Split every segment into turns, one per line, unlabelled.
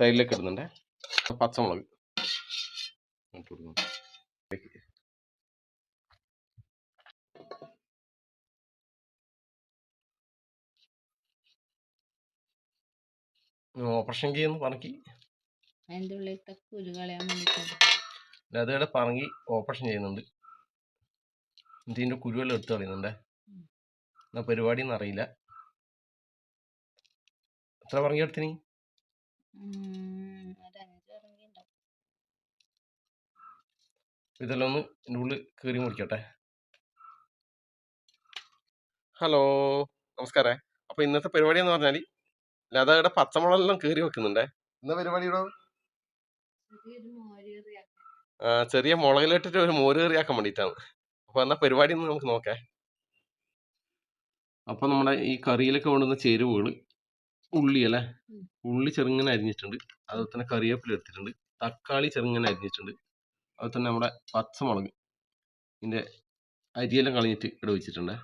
തൈരിലേക്ക് ഇടുന്നുണ്ട്. പച്ചമുളക്. ഇട്ട് ഓപ്പറേഷൻ ചെയ്യുന്നു പറക്കി. ലതയുടെ പറങ്ങി ഓപ്പറേഷൻ ചെയ്യുന്നുണ്ട്. ഇതിന്റെ കുരുവെല്ലാം എടുത്ത് കളയുന്നുണ്ട്. എന്നാ പരിപാടി എന്നറിയില്ല അറിയില്ല. എത്ര പറങ്ങി എടുത്തിനി? ഇതെല്ലാം ഒന്ന് എന്റെ ഉള്ളിൽ കയറി മുറിക്കട്ടെ. ഹലോ നമസ്കാരം. അപ്പോൾ ഇന്നത്തെ പരിപാടി എന്ന് പറഞ്ഞാൽ ലതയുടെ പച്ചമുളകെല്ലാം കയറി വെക്കുന്നുണ്ടേ? ഇന്ന പരിപാടിയുടെ? ചെറിയ മുളകിലിട്ടിട്ട് ഒരു മോര് കറിയാക്കാൻ വേണ്ടിയിട്ടാണ്. അപ്പോൾ എന്നാ പരിപാടി ഒന്ന് നമുക്ക് നോക്കാം. അപ്പോൾ നമ്മുടെ ഈ കറിയിലൊക്കെ കൊണ്ടുവന്ന ചേരുവകൾ ഉള്ളി അല്ലേ? ഉള്ളി ചെറുങ്ങനെ അരിഞ്ഞിട്ടുണ്ട്. അതുപോലെ തന്നെ കറിവേപ്പില എടുത്തിട്ടുണ്ട്. തക്കാളി ചെറുങ്ങനെ അരിഞ്ഞിട്ടുണ്ട്. അതുപോലെ തന്നെ നമ്മുടെ പച്ചമുളക്. ഇതിന്റെ അരിയെല്ലാം കളഞ്ഞിട്ട് ഇവിടെ വെച്ചിട്ടുണ്ട്.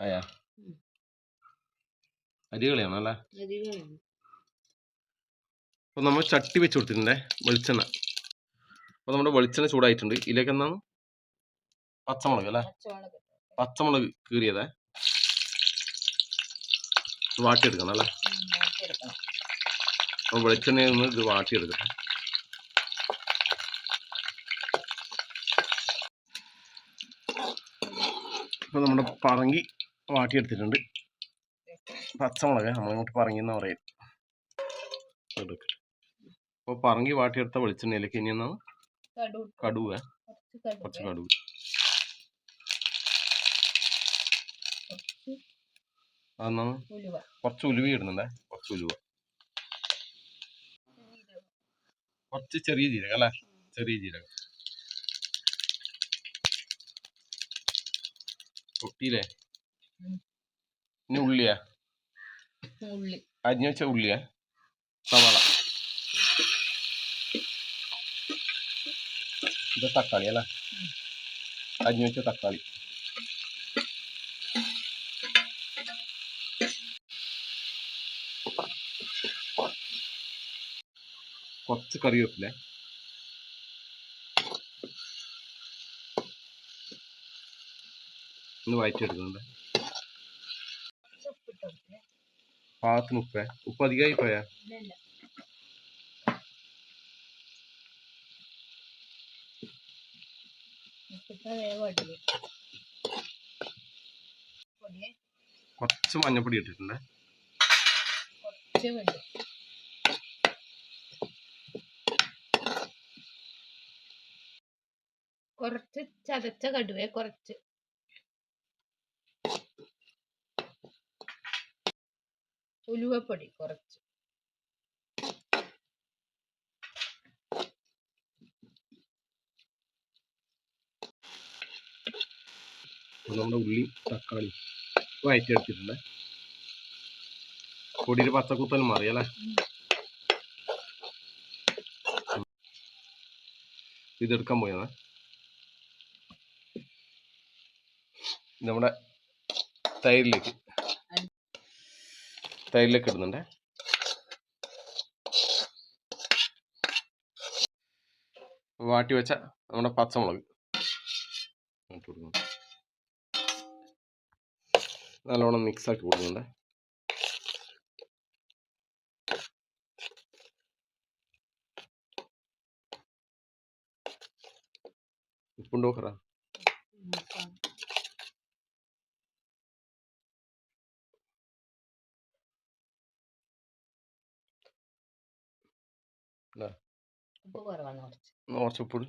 അയാ
ഉം.
അരി കളയണം അല്ലേ?
അപ്പൊ
അപ്പോൾ നമ്മൾ ചട്ടി വെച്ച് കൊടുത്തിട്ടുണ്ടേ വെളിച്ചെണ്ണ. അപ്പോൾ നമ്മുടെ വെളിച്ചെണ്ണ ചൂടായിട്ടുണ്ട്. ഇതിലേക്ക് എന്താണ്? പച്ചമുളക് അല്ലേ?
പച്ചമുളക്
കീറിയതേ. വാട്ടിയെടുക്കണം അല്ലേ?
ഉം, മാറ്റിയെടുക്കണം
അപ്പോൾ വെളിച്ചെണ്ണയിൽ നിന്ന് ഇത് വാട്ടിയെടുക്കട്ടെ ഇപ്പോൾ നമ്മുടെ പറങ്കി വാട്ടിയെടുത്തിട്ടുണ്ട്. പച്ചമുളക് നമ്മളിങ്ങോട്ട് പറങ്ങി എന്ന് പറയും. അപ്പോൾ പറങ്കി വാട്ടിയെടുത്ത വെളിച്ചെണ്ണയിലേക്ക് ഇനി എന്നാണ്
കടു
കടുവ
കുറച്ച്
കടുവ അതെന്നാണ് കുറച്ച് ഉലുവ ഇടുന്നുണ്ടേ. കുറച്ച് ഉലുവ. കുറച്ച് ചെറിയ ജീരകം അല്ലേ? ചെറിയ ജീരകം.
കൊട്ടിയില്ലേ.
ഇനി ഉള്ളിയാ?
ഉള്ളി.
അരിഞ്ഞു വെച്ച ഉള്ളിയാ? സവാള. ഇത് തക്കാളി അല്ലേ? അരിഞ്ഞു വെച്ച തക്കാളി. കുറച്ച് കറിവേപ്പില ഒന്ന് വയറ്റിയെടുക്കുന്നുണ്ട്. പാകത്തിന് ഉപ്പ്. ഉപ്പ് അധികമായി പോയാ? കുറച്ച് മഞ്ഞപ്പൊടി ഇട്ടിട്ടുണ്ട്.
കുറച്ച് ചതച്ച കടുവേ കുറച്ച്. ഉലുവപ്പൊടി കുറച്ച്.
നമ്മുടെ ഉള്ളി തക്കാളി വയറ്റിയെടുത്തിട്ടുണ്ട്. പൊടിയിൽ പച്ചക്കുത്തൽ മാറി അല്ലേ. ഇതെടുക്കാൻ പോയതാ. നമ്മുടെ തൈരിലേക്ക്. തൈരിലേക്ക് ഇടുന്നുണ്ടേ. വാട്ടി വെച്ച നമ്മുടെ പച്ചമുളക്. ഇട്ട് കൊടുക്കുന്നു. നല്ലോണം മിക്സ് ആക്കി കൊടുക്കുന്നുണ്ട്. ഉപ്പുണ്ടോ നോക്കറ
ഉപ്പ് കുറവാണ് കുറച്ച്?
കുറച്ച് ഉപ്പിട്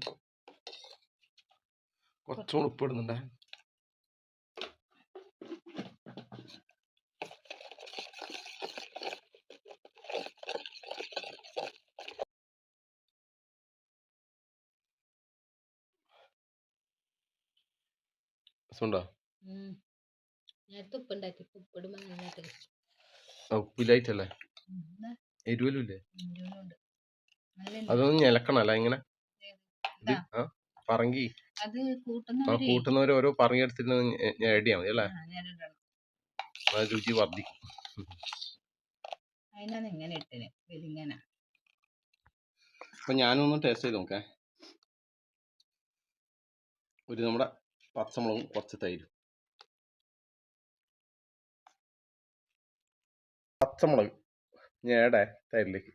കുറച്ചുകൂടി ഉപ്പ് ഇടുന്നുണ്ടേ. രസമുണ്ടോ.
നേരത്തെ ഉപ്പുണ്ടാക്കി ഉപ്പിടുമ്പോ നല്ല ടേസ്റ്റ്
ഉപ്പിലായിട്ടല്ലേ? എരിവലും ഇല്ലേ അതൊന്ന് ഞെലക്കണല്ല ഇങ്ങനെ ഇത് ആ പറങ്കി.
അത്
ആ
കൂട്ടുന്നവര്
കൂട്ടുന്നവർ ഓരോ പറങ്ങി എടുത്തിട്ട് ഞെടിയാ മതി അല്ലേ?
ഞാനിടണം.
രുചി വർദ്ധിക്കും
അതിനാണ് ഇങ്ങനെ ഇട്ടന് ഇതിങ്ങനെ.
അപ്പം ഞാനൊന്ന് ടേസ്റ്റ് ചെയ്ത് നോക്കേ. ഒരു നമ്മുടെ പച്ചമുളകും കുറച്ച് തൈരും. പച്ചമുളക് ഞേടെ തൈരിലേക്ക്.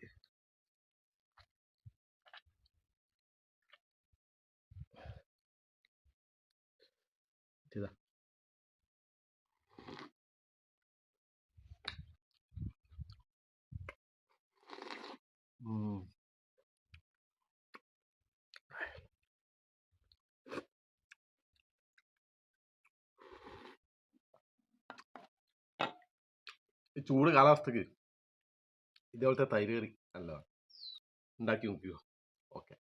ഈ ചൂട് കാലാവസ്ഥക്ക് ഇതേപോലത്തെ തൈര് കറി നല്ലതാണ് ഉണ്ടാക്കി നോക്കിയോ ഓക്കെ.